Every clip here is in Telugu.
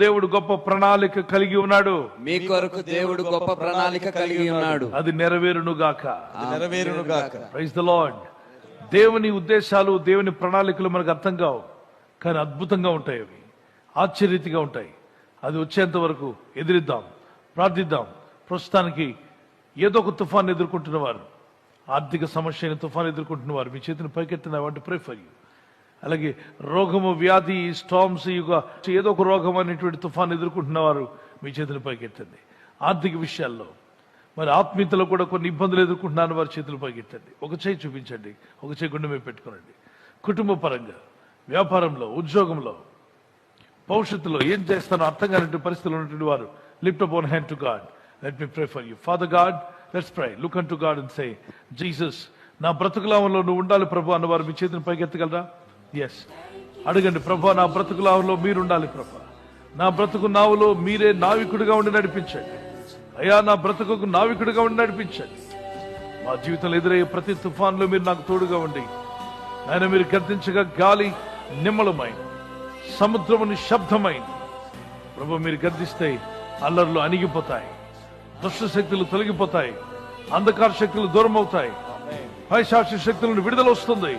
దేవుడు గొప్ప ప్రణాళిక కలిగి ఉన్నాడు. మీ కొరకు దేవుడు గొప్ప ప్రణాళిక కలిగి ఉన్నాడు. అది నెరవేరును గాక. నెరవేరును గాక. ప్రైజ్ ద లార్డ్ దేవుని ఉద్దేశాలు దేవుని ప్రణాళికలు మనకు అర్థం కావు. కానీ అద్భుతంగా ఉంటాయి అవి. ఆశ్చర్యతిగా ఉంటాయి. అది వచ్చేంత వరకు ఎదిరిద్దాం ప్రార్థిద్దాం. ప్రస్తుతానికి ఏదో ఒక తుఫాన్ ఎదుర్కొంటున్న వారు ఆర్థిక సమస్య తుఫాన్ ఎదుర్కొంటున్న వారు మీ చేతిని పైకెత్తిన వాటి ప్రే ఫర్ యూ అలాగే రోగము వ్యాధి స్టామ్స్ యుగ ఏదో ఒక రోగం అనేటువంటి తుఫాన్ ఎదుర్కొంటున్న వారు మీ చేతులు పైకెత్తండి. ఆర్థిక విషయాల్లో. మరి ఆత్మీయతలో కూడా కొన్ని ఇబ్బందులు ఎదుర్కొంటున్నాను వారి చేతులు పైకెత్తండి. ఒక చేయి చూపించండి. ఒక చేయి గుండె మీద పెట్టుకోనండి. కుటుంబ పరంగా వ్యాపారంలో ఉద్యోగంలో భవిష్యత్తులో ఏం చేస్తానో అర్థం కానటువంటి పరిస్థితులు ఉన్నటువంటి వారు lift up own hand to God. Let me pray for you. Father God let's pray. Look unto God and say Jesus నా బ్రతుకులామంలో నువ్వు ఉండాలి ప్రభు అన్నవారు మీ చేతిని పైకెత్తగలరా? ఎస్ అడగండి ప్రభు నా బ్రతుకులావంలో మీరు ఉండాలి ప్రభు. నా బ్రతుకు నావులో మీరే నావికుడిగా ఉండి నడిపించండి. అయ్యా నా బ్రతుకుకు నావికుడిగా ఉండి నడిపించండి. మా జీవితంలో ఎదురయ్యే ప్రతి తుఫాన్లో మీరు నాకు తోడుగా ఉండి ఆయన మీరు గర్తించగా గాలి నిమ్మలమైన సముద్రము నిశ్శబ్దమైన ప్రభు మీరు గర్దిస్తే అల్లర్లు అణిగిపోతాయి దుష్ట శక్తులు తొలగిపోతాయి అంధకార శక్తులు దూరం అవుతాయి పైశాక్ష శక్తులను విడుదల వస్తుంది.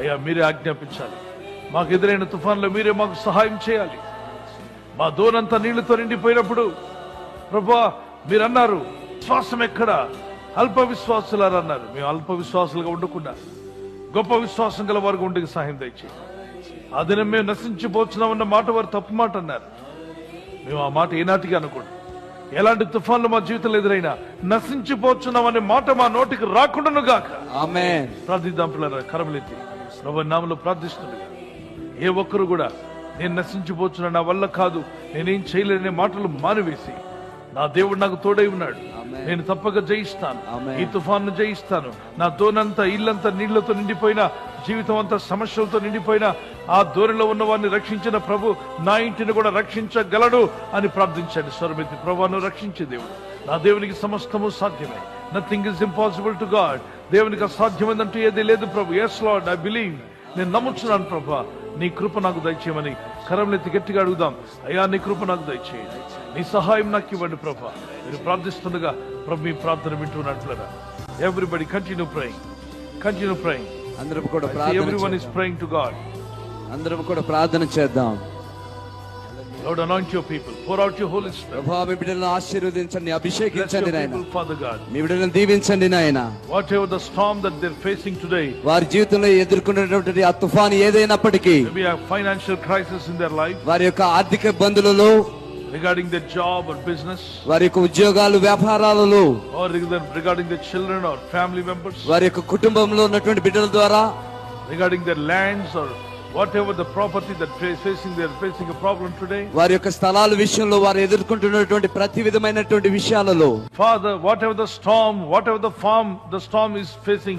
అయ్యా మీరే ఆజ్ఞాపించాలి. మాకు ఎదురైన తుఫాన్లో మీరే మాకు సహాయం చేయాలి. మా దోనంతా నీళ్ళతో నిండిపోయినప్పుడు ప్రభా మీరు అన్నారు విశ్వాసం ఎక్కడ? అల్ప విశ్వాసులారు అన్నారు. మేము అల్ప విశ్వాసులుగా ఉండకుండా గొప్ప విశ్వాసం గల వారికి ఉండకి సహాయం దయచేయండి. ఆ దినం మేము నశించిపోతున్నామన్న మాట వారు తప్పు మాట అన్నారు. మేము ఆ మాట ఏనాటికి అనుకోండి. ఎలాంటి తుఫాన్లు మా జీవితంలో ఎదురైనా నశించిపోతున్నామనే మాట మా నోటికి రాకుండాను గాక ప్రార్థిద్దాం పిల్లల కరములెత్తి. ప్రభు నామలో ప్రార్థిస్తుండగా ఏ ఒక్కరు కూడా నేను నశించిపోతున్నా నా వల్ల కాదు నేనేం చేయలేని మాటలు మానివేసి నా దేవుడు నాకు తోడై ఉన్నాడు. నేను తప్పక జయిస్తాను. ఈ తుఫాను జయిస్తాను. నా దోనంతా ఇల్లంతా నీళ్ళతో నిండిపోయిన జీవితం అంతా సమస్యలతో నిండిపోయిన ఆ దూరంలో ఉన్న వారిని రక్షించిన ప్రభు నా ఇంటిని కూడా రక్షించగలడు అని ప్రార్థించండి. స్వరమెత్తి ప్రభును రక్షించే దేవుడు. నా దేవునికి సమస్తము సాధ్యమే. Nothing is impossible to God దేవునికి అసాధ్యమైందంటూ ఏది లేదు ప్రభు. ఎస్ లార్డ్ ఐ బిలీవ్ నేను నమ్ముచున్నాను ప్రభా. నీ కృప నాకు దయచేయమని కరంలెత్తి గట్టిగా అడుగుదాం. అయ్యా నీ కృప నాకు దయచేయండి. నీ సహాయం నాకు ఇవ్వండి ప్రభా. మీరు ప్రార్థిస్తుండగా ప్రభు మీ ప్రార్థన వింటున్నట్లుగా. Everybody continue praying continue praying అందరం కూడా ప్రార్థన everyone is. Praying to God అందరం కూడా ప్రార్థన చేద్దాం. Lord, anoint your people. Pour out your Holy Spirit. ప్రభా మీ బిడ్డలను ఆశీర్వదించండి అభిషేకించండి నాయన Father God. మీ బిడ్డలను దీవించండి నాయన Whatever the storm that they're facing today, వారి జీవితంలో ఎదుర్కొనేటువంటి ఆ తుఫాను ఏదైనప్పటికీ maybe a financial crisis in their life వారి యొక్క ఆర్థిక ఇబ్బందులలో regarding their job or business, వారి యొక్క ఉద్యోగాలు వ్యాపారాలలో or regarding their children or family members, వారి యొక్క కుటుంబంలో ఉన్నటువంటి బిడ్డల ద్వారా regarding their lands or whatever the property that fa- facing they're facing a problem today. వారి యొక్క స్థలాల విషయంలో వారు ఎదుర్కొంటున్నటువంటి ప్రతి విధమైనటువంటి విషయాలలో Father, whatever the storm, whatever the farm the storm is facing,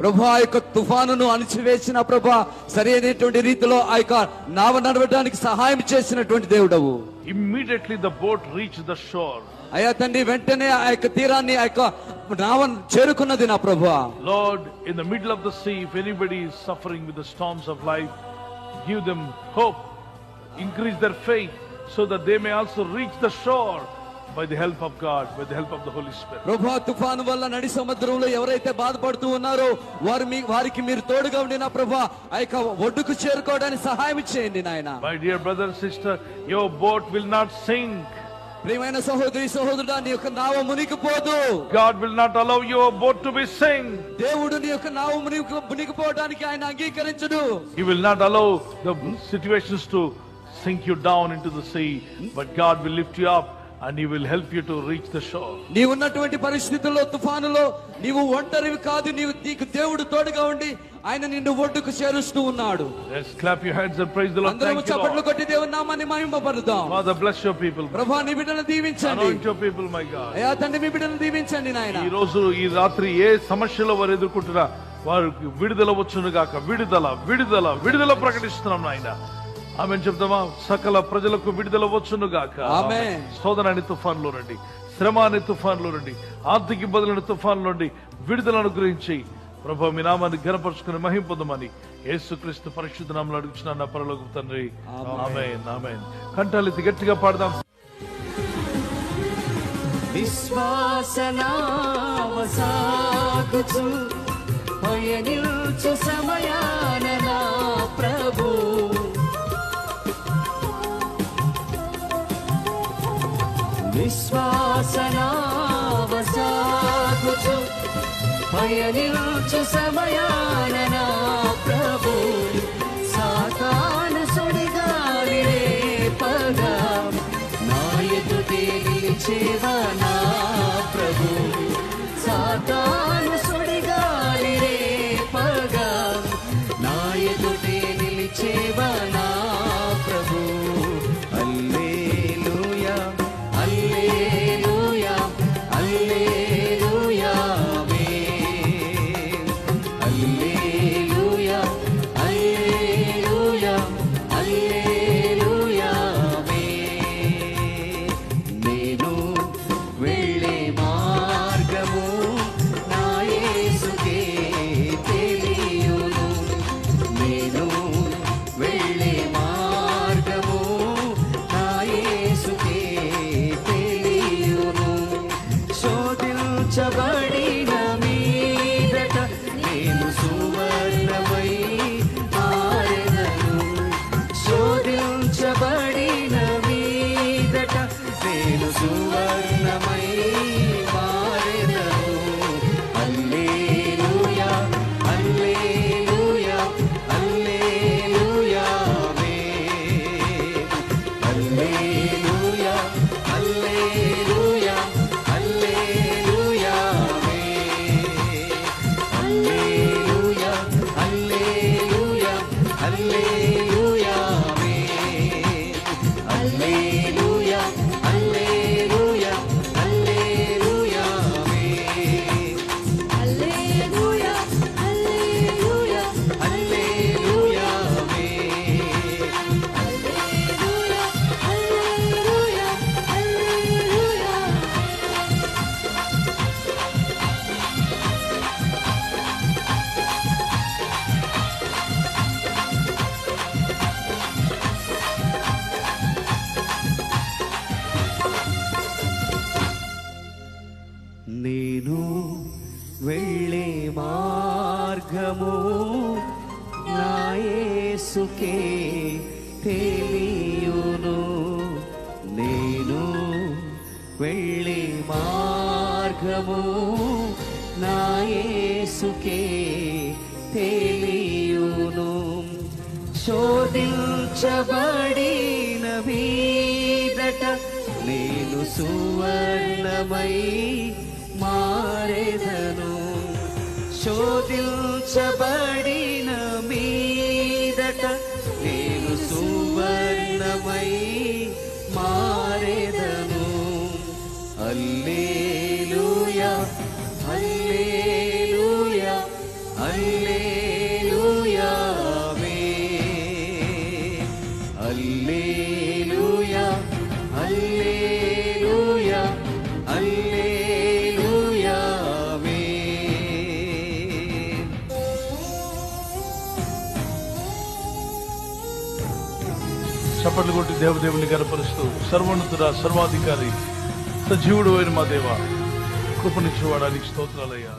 ప్రభు ఆ యొక్క తుఫాను అణిచివేసిన ప్రభు సరైనటువంటి రీతిలో ఆ యొక్క నావ నడవడానికి సహాయం చేసినటువంటి దేవుడవు. Immediately the boat reach the shore అయ్యా తండ్రి వెంటనే ఆ యొక్క తీరాన్ని ఆ యొక్క నావ చేరుకున్నది నా ప్రభు. Lord in the middle of the sea if anybody suffering with the storms of life give them hope increase their faith so that they may also reach the shore by the help of God by the help of the Holy Spirit ప్రభు తుఫాను వల్ల నడి సముద్రంలో ఎవరైతే బాధపడుతూ ఉన్నారో వారి మీ వారికి మీరు తోడుగా ఉండిన ప్రభు ఆ యొక్క చేరుకోవడానికి సహాయం చేయండి నాయన. My dear brother sister your boat will not sink ప్రేమైన సహోదరి సహోదరుడా నీ యొక్క నావ మునిగిపోదు God will not allow your boat to be sink దేవుడు నీ యొక్క నావ మునిగిపోవడానికి ఆయన అంగీకరించడు. He will not allow the situations to sink you down into the sea but god will lift you up and He will help you to reach the shore. నీవు ఉన్నటువంటి పరిస్థితుల్లో తుఫానులో నీవు ఒంటరివి కాదు నీవు నీకు దేవుడు తోడుగా ఉండి ఆయన నిన్ను ఒడ్డుకు చేరుస్తూ ఉన్నాడు Let's clap your hands and praise the Lord. అందరం Thank you, చప్పట్లు Lord. కొట్టి దేవుని నామాన్ని మహింపబరుదాం Father, bless your people. ప్రభా నీ బిడ్డను దీవించండి Anoint your people, my God. అయ్యా తండ్రి మీ బిడ్డను దీవించండి నాయన ఈ రోజు ఈ రాత్రి ఏ సమస్యలో వారు ఎదుర్కొంటున్నా వారికి విడుదల వచ్చును గాక విడుదల విడుదల విడుదల ప్రకటిస్తున్నాం నాయన ఆమె చెప్తామా? సకల ప్రజలకు విడుదల వచ్చును గాక. శోధన అనే తుఫాన్లో రండి. శ్రమ అనే తుఫాన్లో రండి. ఆర్థిక ఇబ్బందులైన తుఫాన్ నుండి విడుదల అనుగ్రహించి ప్రభు మీ నామాన్ని ఘనపరుచుకుని మహింపొందమని యేసుక్రీస్తు పరిశుద్ధ నామలు అడుగుచున్నా నా పరలోక తండ్రి. ఆమేన్. కంటాలెత్తి గట్టిగా పాడదాం. విశ్వాసనావసాగుచు పయనిల్చు సమయాన ప్రభు. విశ్వాసనావసాగుచు పయనిల్చు సమయాన ప్రభు. సాతాను సుడిగాలి రేపగా నా ఎదుటే నిలిచేవా నా ప్రభు. సాతాను సుడిగాలి రేపగా నా ఎదుటే నిలిచేవా యేసుకే తెలియును. నేను వెళ్ళి మార్గము నాయసుకే తెలియును. శోధించబడిన మీదట నేను సువర్ణమై మారెదను. శోధించబడిన మీ చప్పట్లు కొట్టి దేవదేవుని కనపరుస్తూ సర్వోన్నతుడ సర్వాధికారి సజీవుడు అయిన మా దేవ కృపణించేవాడానికి స్తోత్రాలయ్యా.